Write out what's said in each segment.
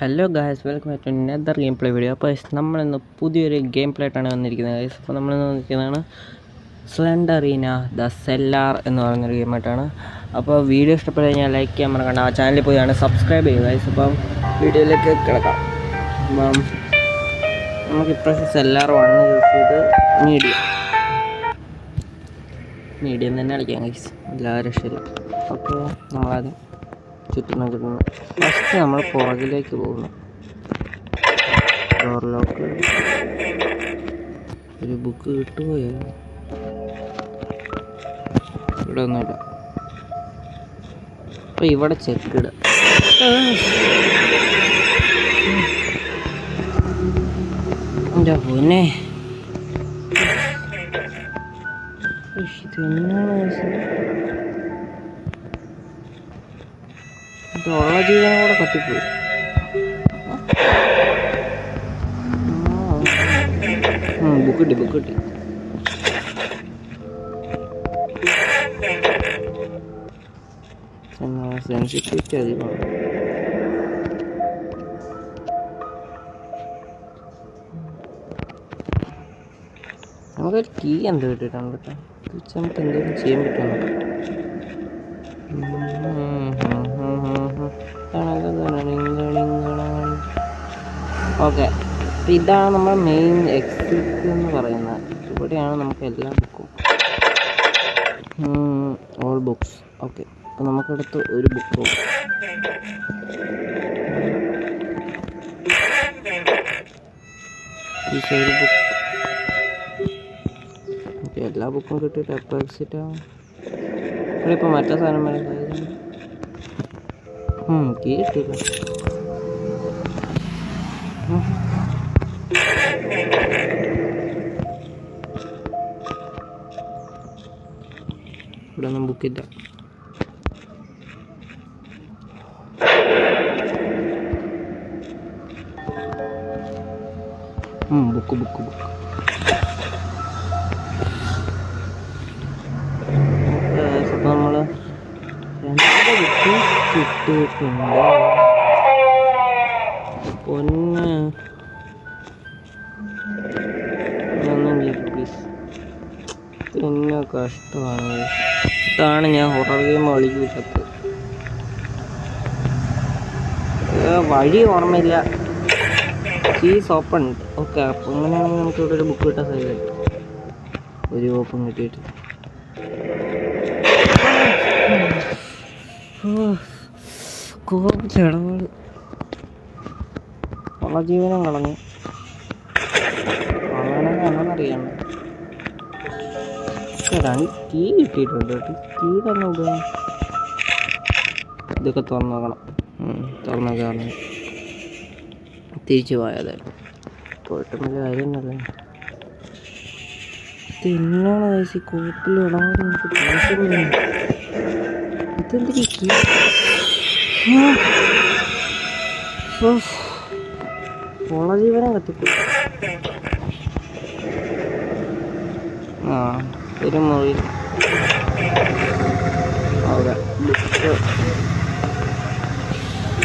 Hello guys welcome to nether game play video അപ്പോൾ നമ്മളിന്ന് പുതിയൊരു ഗെയിം പ്ലേ ആയിട്ടാണ് വന്നിരിക്കുന്നത്. ഗൈസ് അപ്പോൾ നമ്മളിന്ന് വന്നിരിക്കുന്നതാണ് സ്ലെൻഡറീന ദ സെല്ലാർ എന്ന് പറയുന്നൊരു ഗെയിമായിട്ടാണ്. അപ്പോൾ വീഡിയോ ഇഷ്ടപ്പെട്ട് കഴിഞ്ഞാൽ ലൈക്ക് ചെയ്യാൻ മറക്കണ്ട. ആ ചാനലിൽ പോയാണ് സബ്സ്ക്രൈബ് ചെയ്യുക. ഗൈസ് അപ്പം വീഡിയോയിലേക്ക് കിടക്കാം. അപ്പം നമുക്ക് ഇപ്രാവശ്യം സെല്ലാർ വൺ യൂസ് ചെയ്ത് മീഡിയം മീഡിയം തന്നെ കളിക്കാം ഗൈസ് എല്ലാ രക്ഷയില്ല അപ്പോൾ നമ്മളാദ്യം ചുറ്റും നോക്കുന്നു ഫസ്റ്റ് നമ്മൾ പുറകിലേക്ക് പോകുന്നു. ഡോർ ലോക്ക് ഒരു ബുക്ക് കിട്ടുപോയോ ഇവിടെ ഒന്നുമില്ല അപ്പൊ ഇവിടെ ചെക്ക് ഇടുക. എന്റെ പൊന്നെ. ഇതെന്നാണ് ഇത്? ഇതുള്ള ജീവനം കൂടെ കത്തിപ്പോയി ബുക്ക് കിട്ടി ബുക്ക് കിട്ടി സെൻസിറ്റിവിറ്റി അധികമാണ്. നമുക്കൊരു കീ എന്ത് കിട്ടിയിട്ടുണ്ട് നമുക്ക് എന്തെങ്കിലും ചെയ്യാൻ പറ്റുമോ ഓക്കെ. അപ്പം ഇതാണ് നമ്മൾ മെയിൻ എക്സിറ്റ് എന്ന് പറയുന്നത് ഇവിടെയാണ് നമുക്ക് എല്ലാ ബുക്കും ഓൾ ബുക്സ് ഓക്കെ. അപ്പം നമുക്കടുത്ത് ഒരു ബുക്ക് ഈ സൈഡ് ബുക്ക് ഓക്കെ എല്ലാ ബുക്കും കിട്ടിയിട്ട് എപ്പോൾ എക്സിറ്റ് ആവും ഇവിടെ ഇപ്പോൾ മറ്റേ സാധനം വരെ കിട്ടിയില്ല. ഇവിടെ ഒന്നും ബുക്കില്ല ബുക്ക് ബുക്ക് ബുക്ക് അപ്പോൾ നമ്മൾ രണ്ട് ബുക്ക് കിട്ടിയിട്ടുണ്ട് പൊന്ന് കഷ്ടമാണ്. ഇതാണ് ഞാൻ ഹൊറർ ഗെയിം കളിക്കിട്ടത് വഴി ഓർമ്മയില്ല. കീസ് ഓപ്പൺ ഉണ്ട് ഓക്കെ അപ്പോൾ അങ്ങനെയാണെങ്കിൽ നമുക്ക് ഇവിടെ ഒരു ബുക്ക് കിട്ടാൻ സാധ്യത? ഒരു ഓപ്പൺ കിട്ടിയിട്ട്. കോപ്പിടപാട് ഉള്ള ജീവനം കളഞ്ഞു. അങ്ങനെ അങ്ങനെ എന്നറിയണ്ട രണ്ട് കീ കിട്ടിയിട്ടുണ്ട് കേട്ടോ. കീ തന്നോട് ഇതൊക്കെ തുറന്നു നോക്കണം തുറന്നു കാരണം തിരിച്ചു പോയത് പോയിട്ട് വലിയ കാര്യമൊന്നുമല്ല തിന്നാണ് വയസ്സിൽ കൂട്ടിൽ ഇടാതെ എനിക്ക് ദേഷ്യം വരുന്നു. ഇതെന്തിനാ ഈ കീ? ആ. ഉഫ്. ഉള്ള ജീവനം കത്തിക്കും. ആ. ഒരു മുറി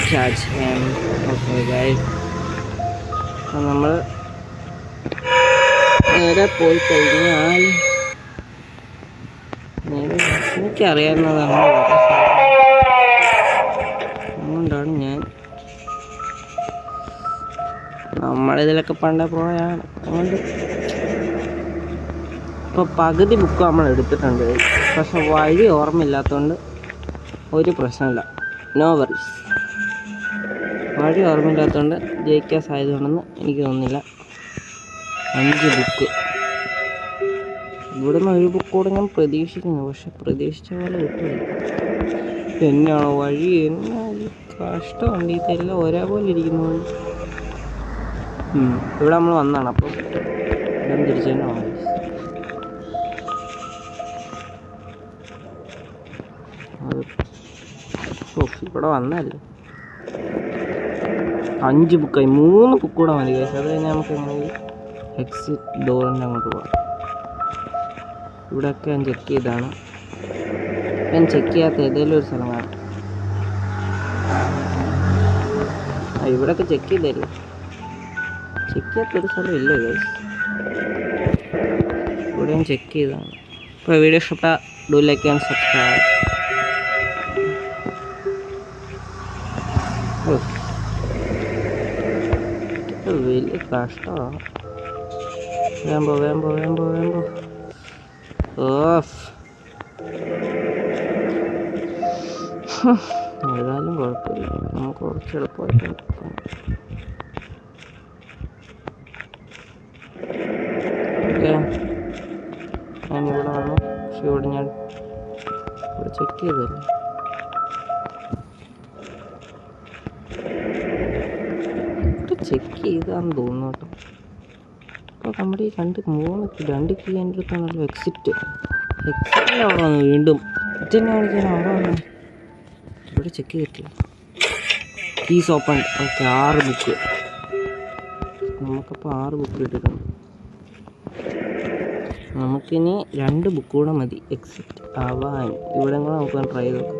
ചാർജ് ഓക്കെ നമ്മൾ നേരെ പോയി കഴിഞ്ഞാൽ എനിക്കറിയാവുന്നതാണ് അതുകൊണ്ടാണ് ഞാൻ നമ്മളിതിലൊക്കെ പണ്ടേ പോയാണ് അതുകൊണ്ട് ഇപ്പോൾ പകുതി ബുക്ക് നമ്മൾ എടുത്തിട്ടുണ്ട്. പക്ഷെ വഴി ഓർമ്മയില്ലാത്തതുകൊണ്ട് ഒരു പ്രശ്നമില്ല. നോ വറീസ് വഴി ഓർമ്മയില്ലാത്തതുകൊണ്ട് ജയിക്കാൻ സാധ്യതയുണ്ടെന്ന് എനിക്ക് തോന്നുന്നില്ല. അഞ്ച് ബുക്ക് ഇവിടുന്ന് ഒരു ബുക്ക് കൂടെ ഞാൻ പ്രതീക്ഷിക്കുന്നു. പക്ഷെ പ്രതീക്ഷിച്ച പോലെ കിട്ടില്ല എന്നാണോ വഴി? എന്നാ കഷ്ടമുണ്ട്. ഈ ഇതെല്ലാം ഒരേപോലെ ഇരിക്കുന്നു. ഇവിടെ നമ്മൾ വന്നതാണ്. അപ്പം തിരിച്ചു തന്നെ ഇവിടെ വന്നല്ലേ അഞ്ച് ബുക്കായി മൂന്ന് ബുക്ക് കൂടെ മതി കേസ് അത് കഴിഞ്ഞാൽ നമുക്ക് എക്സിറ്റ് ഡോറിന്റെ അങ്ങോട്ട് പോകാം ഇവിടെയൊക്കെ ഞാൻ ചെക്ക് ചെയ്താണ് ഞാൻ ചെക്ക് ചെയ്യാത്ത ഏതെങ്കിലും ഒരു സ്ഥലം കാണാം. ഇവിടെയൊക്കെ ചെക്ക് ചെയ്തല്ലേ ചെക്ക് ചെയ്യാത്തൊരു സ്ഥലം ഇല്ല ഗൈസ് ഇവിടെയും ചെക്ക് ചെയ്താണ് ഇപ്പോൾ വീഡിയോ ഇഷ്ടപ്പെട്ട ഡു ലൈക്ക് ആൻഡ് സബ്സ്ക്രൈബ് വലിയ കഷ്ടമാണ് വേമ്പോ വേമ്പോ വേമ്പോ വേമ്പോ ഓഫ് ഏതായാലും കുഴപ്പമില്ല നമുക്ക് കുറച്ച് എളുപ്പമായിട്ട് എടുക്കാം. ഓക്കേ ഞാനിവിടെ വന്നു പക്ഷെ ഇവിടെ ഞാൻ ഇവിടെ ചെക്ക് ചെയ്തല്ലേ ചെക്ക് ചെയ്താന്ന് തോന്നുന്നു കേട്ടോ. അപ്പോൾ നമ്മുടെ ഈ രണ്ട് മൂന്ന് രണ്ട് കീ എന്റെ അടുത്താണല്ലോ എക്സിറ്റ് എക്സിറ്റിൽ അവിടെ വന്നു വീണ്ടും? ഇതെന്നെ കാണിക്കാൻ അവിടെ വന്നു? ഇവിടെ ചെക്ക് ചെയ്തിട്ടില്ല. കീസ് ഓപ്പൺ ഓക്കെ ആറ് ബുക്ക് നമുക്കപ്പോൾ ആറ് ബുക്ക് കിട്ടിയിട്ടുണ്ട് നമുക്കിനി രണ്ട് ബുക്ക് കൂടെ മതി. എക്സിറ്റ് ആവാൻ. ഇവിടെ കൂടെ നമുക്ക് ട്രൈ ചെയ്ത് നോക്കാം.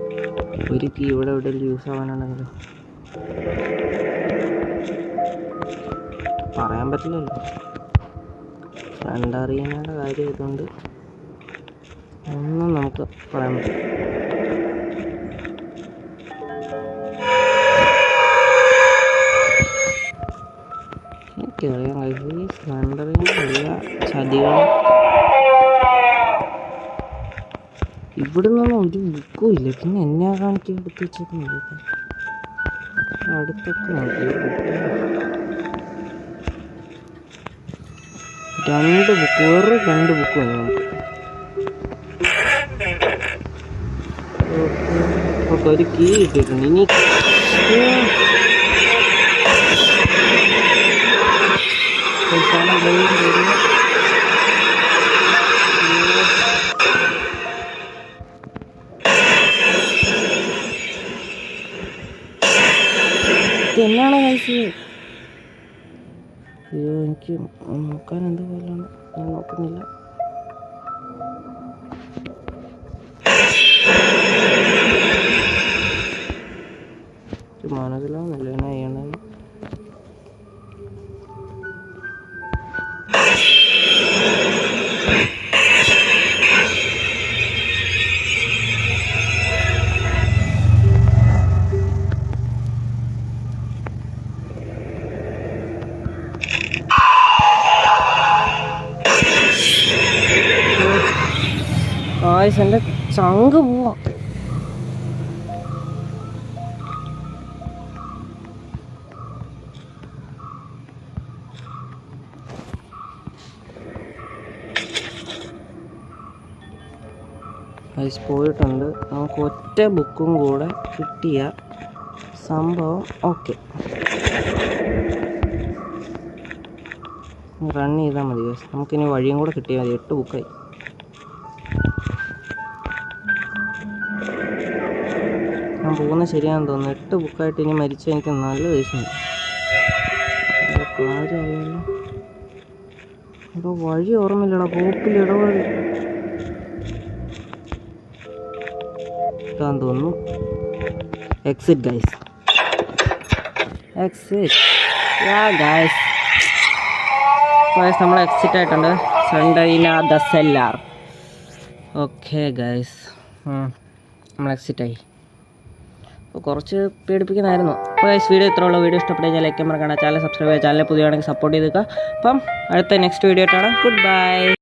ഒരു കീ ഇവിടെ എവിടെയെങ്കിലും യൂസ് ആവാനുണ്ടെങ്കിൽ പറ്റില്ലല്ലോ അറിയുന്നതിന്റെ കാര്യം ഇതുകൊണ്ട് ഒന്നും നമുക്ക് പറയാൻ പറ്റില്ല. എനിക്കറിയാൻ കഴിയും ഈ ചതികളും ഇവിടെ നിന്നും ഒരു ബുക്കും ഇല്ല പിന്നെ എന്നാ കാണിക്കാൻ എടുത്ത് വെച്ചേക്കുന്നത്? അടുത്തൊക്കെ നോക്കി രണ്ട് ബുക്ക് വേറെ രണ്ട് ബുക്ക് മതി നമുക്ക് ഓക്കെ ഒരു കീ കിട്ടിയിട്ടുണ്ട് ഇനി അവസാനം വെയിൽ വരും. ഇതെന്നാണ് കഴിച്ചത് അയ്യോ എനിക്ക് നോക്കാൻ എന്ത് പോലെയാണ് ഞാൻ നോക്കുന്നില്ല. മനസ്സിലാവുന്നില്ല ആയുസ് എന്റെ ചങ്ക് പോവാ. ഐസ് പോയിട്ടുണ്ട്. നമുക്ക് ഒറ്റ ബുക്കും കൂടെ കിട്ടിയ സംഭവം ഓക്കെ. റൺ ചെയ്താൽ മതി. നമുക്കിനി വഴിയും കൂടെ കിട്ടിയാൽ മതി. എട്ട് ബുക്കായി. ഞാൻ പോകുന്നത് ശരിയാണെന്ന് തോന്നുന്നു. എട്ട് ബുക്കായിട്ട് ഇനി മരിച്ച എനിക്ക് നല്ല ദേഷ്യം കാര്യമായല്ലോ എടോ വഴി ഓർമ്മയില്ലടാ. പോപ്പിൽ ഇടവഴി തോന്നുന്നു. എക്സിറ്റ് ഗൈസ് എക്സിറ്റ് നമ്മൾ എക്സിറ്റ് ആയിട്ടുണ്ട്. സെൻഡൈന ദ സെല്ലാർ ഓക്കെ ഗൈസ് നമ്മൾ എക്സിറ്റ് ആയി. കുറച്ച് പേടിപ്പിക്കുന്നതായിരുന്നു. അപ്പോൾ ഗൈസ് വീഡിയോ ഇത്ര ഉള്ള. വീഡിയോ ഇഷ്ടപ്പെട്ട ലൈക്ക് മറക്കണം ചാനൽ സബ്സ്ക്രൈബ് ചെയ്യുക ചാനൽ പുതിയതാണെങ്കിൽ സപ്പോർട്ട് ചെയ്തേക്കുക അപ്പം അടുത്ത നെക്സ്റ്റ് വീഡിയോ ആയിട്ടാണ്. Good bye